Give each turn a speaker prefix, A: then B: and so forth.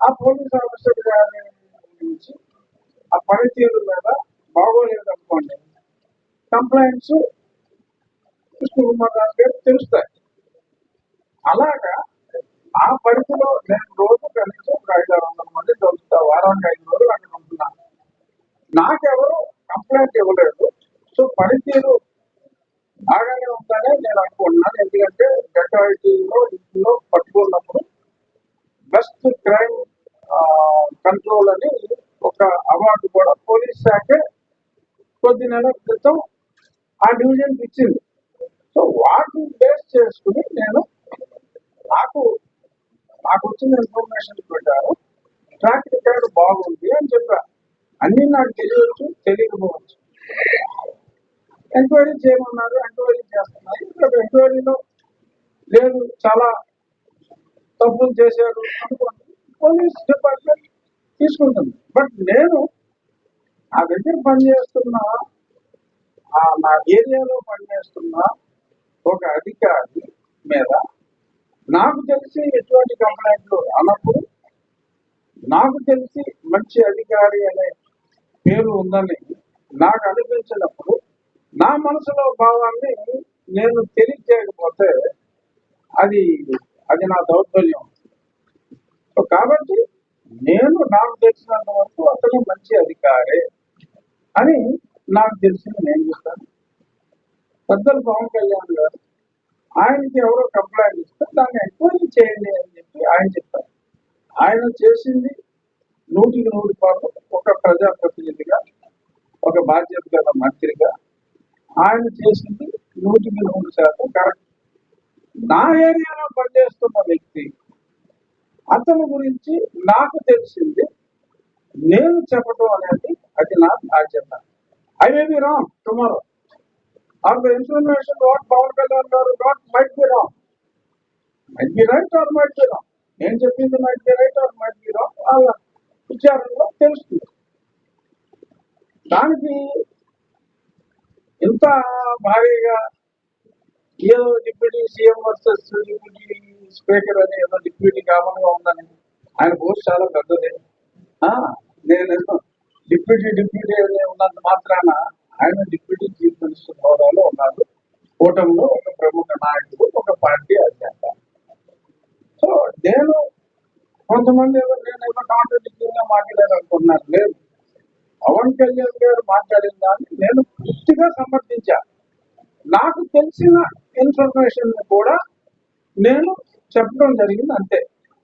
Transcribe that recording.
A: ఆ police officer గారి నుంచి ఆ పనితీరు మీద బాగోలేదు అనుకోండి. కంప్లైంట్స్ కృష్ణ కుమార్ దాస్ తెలుస్తాయి. అలాగా ఆ పరిధిలో నేను రోజు కనీసం ఒక ఐదు ఆరు వందల మంది దొరుకుతా వారానికి ఐదు రోజులు అక్కడ ఉంటున్నాను నాకెవరు కంప్లైంట్ ఇవ్వలేదు. సో పనితీరు బాగానే ఉందనే నేను అనుకుంటున్నాను. ఎందుకంటే డెటాయిటీలో ఇంట్లో పట్టు బెస్ట్ క్రైమ్ కంట్రోల్ అని ఒక అవార్డు కూడా పోలీస్ శాఖే కొద్ది నెలల క్రితం ఆ డివిజన్కి ఇచ్చింది. సో వాటిని బేస్ చేసుకుని నేను నాకు నాకు వచ్చిన ఇన్ఫర్మేషన్ పెట్టారు ట్రాక్ రికార్డు బాగుంది అని చెప్పాను అన్ని నాకు తెలియవచ్చు తెలియకపోవచ్చు. ఎంక్వైరీ చేయమన్నారు ఎంక్వైరీ చేస్తున్నారు. ఇక్కడ ఎంక్వైరీలో లేదు చాలా తప్పులు చేశారు అనుకోండి పోలీస్ డిపార్ట్మెంట్ తీసుకుంటుంది. బట్ నేను నా దగ్గర పనిచేస్తున్న ఆ నా ఏరియాలో పనిచేస్తున్న ఒక అధికారి మీద నాకు తెలిసి ఎటువంటి కంప్లైంట్లు అన్నప్పుడు నాకు తెలిసి మంచి అధికారి అనే పేరు ఉందని నాకు అనిపించినప్పుడు నా మనసులో భావాన్ని నేను తెలియజేయకపోతే అది అది నా దౌర్బల్యం. సో కాబట్టి నేను నాకు తెలిసినంత వరకు అతను మంచి అధికారే. అని నాకు తెలిసింది నేను చెప్తాను పెద్దలు పవన్ కళ్యాణ్ గారు ఆయనకి ఎవరో కంప్లైంట్ ఇస్తే దాన్ని ఎంక్వైరీ చేయండి అని చెప్పి ఆయన చెప్పారు. ఆయన చేసింది నూటికి నూరు పాటు ఒక ప్రజాప్రతినిధిగా ఒక బాధ్యత గల మంత్రిగా ఆయన చేసింది నూటికి నూరు శాతం కరెక్ట్. నా ఏరియాలో పనిచేస్తున్న వ్యక్తి అతని గురించి నాకు తెలిసింది నేను చెప్పడం అనేది అది నా బాధ్యత. I may be wrong tomorrow or the information what Pawan Kalyan garu not might be wrong might be right or might be wrong నేను చెప్పింది might be right or might be wrong వాళ్ళ విచారణలో తెలుస్తుంది. దానికి ఇంత భారీగా ఏదో deputy CM versus deputy speaker అని ఏదో డిప్యూటీ కామన్గా ఉందని ఆయన పోస్ట్ చాలా పెద్దది. నేను డిప్యూటీ డిప్యూటీ ఉన్నంత మాత్రాన ఆయన డిప్యూటీ చీఫ్ మినిస్టర్ హోదాలో ఉన్నారు కూటమిలో ఒక ప్రముఖ నాయకుడు ఒక పార్టీ అధ్యక్ష సో నేను కొంతమంది నేను నేనేమో కాంట్రడిక్టింగ్ మాట్లాడాలనుకున్నాను లేదు. పవన్ కళ్యాణ్ గారు మాట్లాడిన దాన్ని నేను పూర్తిగా సమర్థించా. నాకు తెలిసిన ఇన్ఫర్మేషన్ కూడా నేను చెప్పడం జరిగింది అంతే.